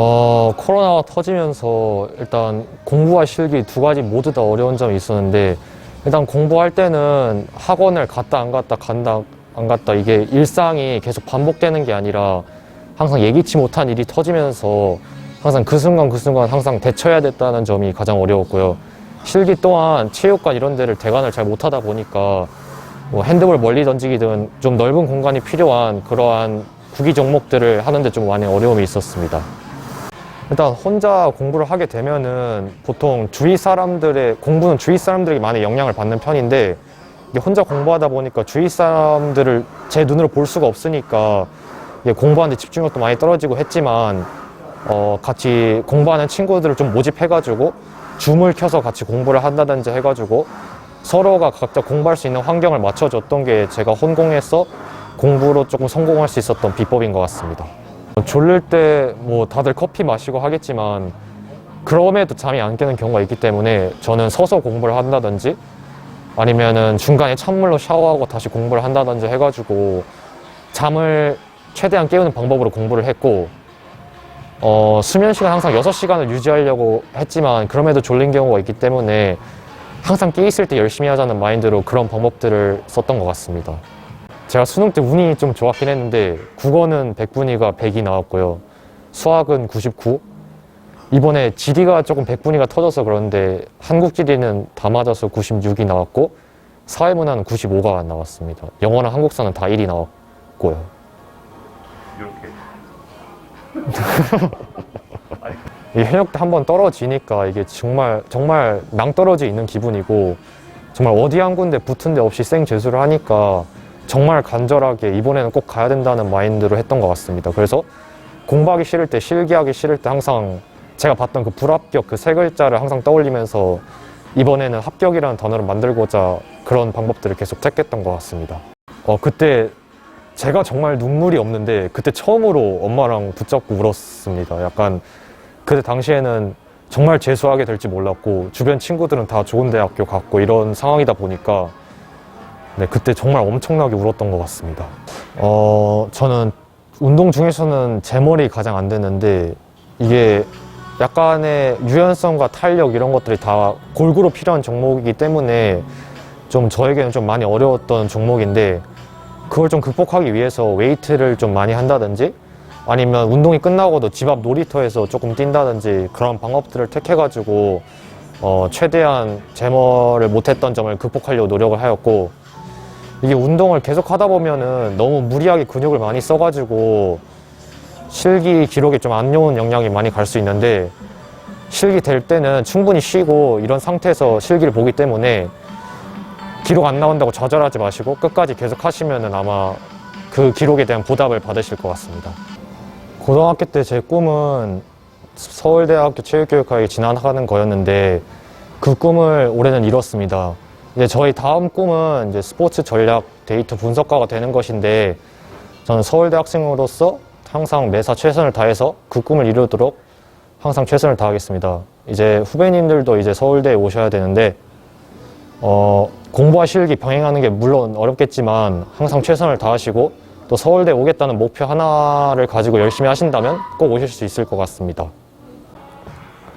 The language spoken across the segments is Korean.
어, 코로나가 터지면서 일단 공부와 실기 두 가지 모두 다 어려운 점이 있었는데 일단 공부할 때는 학원을 갔다 안 갔다 간다 안 갔다 이게 일상이 계속 반복되는 게 아니라 항상 예기치 못한 일이 터지면서 항상 그 순간 그 순간 항상 대처해야 됐다는 점이 가장 어려웠고요. 실기 또한 체육관 이런 데를 대관을 잘 못하다 보니까 뭐 핸드볼 멀리 던지기든 좀 넓은 공간이 필요한 그러한 구기 종목들을 하는데 좀 많이 어려움이 있었습니다. 일단 혼자 공부를 하게 되면은 보통 주위 사람들의 공부는 주위 사람들에게 많이 영향을 받는 편인데 이게 혼자 공부하다 보니까 주위 사람들을 제 눈으로 볼 수가 없으니까 이게 공부하는데 집중력도 많이 떨어지고 했지만 어 같이 공부하는 친구들을 좀 모집해가지고 줌을 켜서 같이 공부를 한다든지 해가지고 서로가 각자 공부할 수 있는 환경을 맞춰줬던 게 제가 혼공해서 공부로 조금 성공할 수 있었던 비법인 것 같습니다. 졸릴 때 뭐 다들 커피 마시고 하겠지만 그럼에도 잠이 안 깨는 경우가 있기 때문에 저는 서서 공부를 한다든지 아니면은 중간에 찬물로 샤워하고 다시 공부를 한다든지 해가지고 잠을 최대한 깨우는 방법으로 공부를 했고 어, 수면 시간 항상 6시간을 유지하려고 했지만 그럼에도 졸린 경우가 있기 때문에 항상 깨 있을 때 열심히 하자는 마인드로 그런 방법들을 썼던 것 같습니다. 제가 수능 때 운이 좀 좋았긴 했는데 국어는 100분위가 100이 나왔고요. 수학은 99. 이번에 지리가 조금 100분위가 터져서 그런데 한국 지리는 다 맞아서 96이 나왔고 사회문화는 95가 나왔습니다. 영어랑 한국사는 다 1이 나왔고요. 이렇게 이 현역 때한번 떨어지니까 이게 정말 정말 낭떨어져 있는 기분이고 정말 어디 한 군데 붙은 데 없이 생 재수를 하니까 정말 간절하게 이번에는 꼭 가야 된다는 마인드로 했던 것 같습니다. 그래서 공부하기 싫을 때 실기하기 싫을 때 항상 제가 봤던 그 불합격 그 세 글자를 항상 떠올리면서 이번에는 합격이라는 단어를 만들고자 그런 방법들을 계속 택했던 것 같습니다. 어 그때 제가 정말 눈물이 없는데 그때 처음으로 엄마랑 붙잡고 울었습니다. 약간 그때 당시에는 정말 재수하게 될지 몰랐고 주변 친구들은 다 좋은 대학교 갔고 이런 상황이다 보니까 네, 그때 정말 엄청나게 울었던 것 같습니다. 어, 저는 운동 중에서는 제 머리 가장 안 되는데 이게 약간의 유연성과 탄력 이런 것들이 다 골고루 필요한 종목이기 때문에 좀 저에게는 좀 많이 어려웠던 종목인데 그걸 좀 극복하기 위해서 웨이트를 좀 많이 한다든지 아니면 운동이 끝나고도 집 앞 놀이터에서 조금 뛴다든지 그런 방법들을 택해가지고 어, 최대한 제머를 못했던 점을 극복하려고 노력을 하였고 이게 운동을 계속 하다 보면은 너무 무리하게 근육을 많이 써가지고 실기 기록에 좀 안 좋은 영향이 많이 갈 수 있는데 실기 될 때는 충분히 쉬고 이런 상태에서 실기를 보기 때문에 기록 안 나온다고 좌절하지 마시고 끝까지 계속 하시면은 아마 그 기록에 대한 보답을 받으실 것 같습니다. 고등학교 때 제 꿈은 서울대학교 체육교육학에 진학하는 거였는데 그 꿈을 올해는 이뤘습니다. 이제 저희 다음 꿈은 이제 스포츠 전략 데이터 분석가가 되는 것인데 저는 서울대 학생으로서 항상 매사 최선을 다해서 그 꿈을 이루도록 항상 최선을 다하겠습니다. 이제 후배님들도 이제 서울대에 오셔야 되는데 어, 공부와 실기 병행하는 게 물론 어렵겠지만 항상 최선을 다하시고 또 서울대 오겠다는 목표 하나를 가지고 열심히 하신다면 꼭 오실 수 있을 것 같습니다.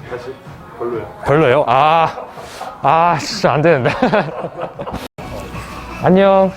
다시 별로야. 별로예요? 아, 아, 진짜 안 되는데. 안녕.